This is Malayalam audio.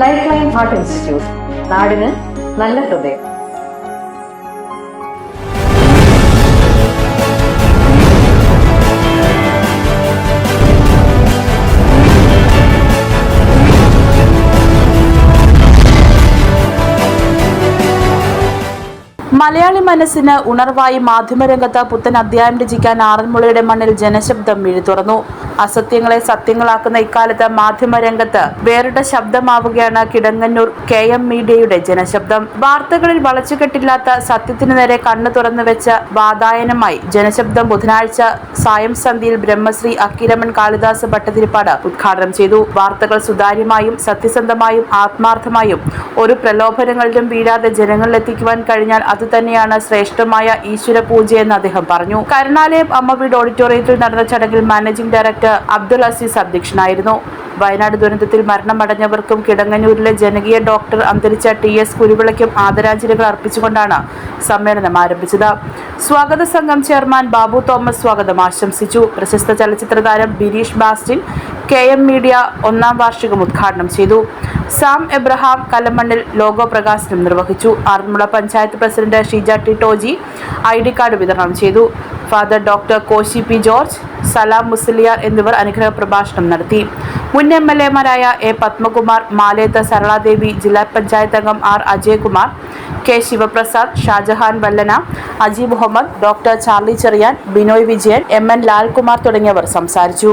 ലൈഫ് ലൈൻ ഹാർട്ട് ഇൻസ്റ്റിറ്റ്യൂട്ട് നാടിന് നല്ല ഹൃദയം. മലയാളി മനസ്സിന് ഉണർവായി മാധ്യമരംഗത്ത് പുത്തൻ അധ്യായം രചിക്കാൻ ആറന്മുളയുടെ മണ്ണിൽ ജനശബ്ദം മിഴി തുറന്നു അസത്യങ്ങളെ സത്യങ്ങളാക്കുന്ന ഇക്കാലത്ത് മാധ്യമരംഗത്ത് വേറിട്ട ശബ്ദമാവുകയാണ് കിടങ്ങന്നൂർ കെ എം മീഡിയയുടെ ജനശബ്ദം. വാർത്തകളിൽ വളച്ചുകെട്ടില്ലാത്ത സത്യത്തിനു നേരെ കണ്ണു തുറന്നു വെച്ച വാതായനമായി ജനശബ്ദം ബുധനാഴ്ച സായം സന്ധ്യയിൽ ബ്രഹ്മശ്രീ അക്കിരമൺ കാളിദാസ് ഭട്ടതിരിപ്പാട് ഉദ്ഘാടനം ചെയ്തു. വാർത്തകൾ സുതാര്യമായും സത്യസന്ധമായും ആത്മാർത്ഥമായും ഒരു പ്രലോഭനങ്ങളിലും വീഴാതെ ജനങ്ങളിലെത്തിക്കുവാൻ കഴിഞ്ഞാൽ അതുതന്നെയാണ് ശ്രേഷ്ഠമായ ഈശ്വര പൂജയെന്ന് അദ്ദേഹം പറഞ്ഞു. കരുണാലയം അമ്മ വീട് ഓഡിറ്റോറിയത്തിൽ നടന്ന ചടങ്ങിൽ മാനേജിംഗ് ഡയറക്ടർ അബ്ദുൽ അസീസ് അധ്യക്ഷനായിരുന്നു. വയനാട് ദുരന്തത്തിൽ മരണമടഞ്ഞവർക്കും കിടങ്ങന്നൂരിലെ ജനകീയ ഡോക്ടർ അന്തരിച്ച ടി എസ് കുരുവിളയ്ക്കും ആദരാഞ്ജലികൾ അർപ്പിച്ചുകൊണ്ടാണ് സമ്മേളനം ആരംഭിച്ചത്. സ്വാഗത സംഘം ചെയർമാൻ ബാബു തോമസ് സ്വാഗതം ആശംസിച്ചു. പ്രശസ്ത ചലച്ചിത്ര താരം Bineesh Bastin K M media ഒന്നാം വാർഷികം ഉദ്ഘാടനം ചെയ്തു. സാം എബ്രഹാം കലമണ്ണിൽ ലോഗോ പ്രകാശനം നിർവഹിച്ചു. Aranmula panchayat president Sheeja T Toji I D card വിതരണം ചെയ്തു. Father doctor Koshy P George Salam Musliyar എന്നിവർ അനുഗ്രഹ പ്രഭാഷണം നടത്തി. മുൻ എം എൽ എമാരായ എ പത്മകുമാർ മാലേത്ത സരളാദേവി ജില്ലാ പഞ്ചായത്ത് അംഗം R Ajayakumar K Sivaprasad Shajahan Vallana Aji Muhammad doctor Charlie Cherian Binoy Vijayan M N Lalkumar തുടങ്ങിയവർ സംസാരിച്ചു.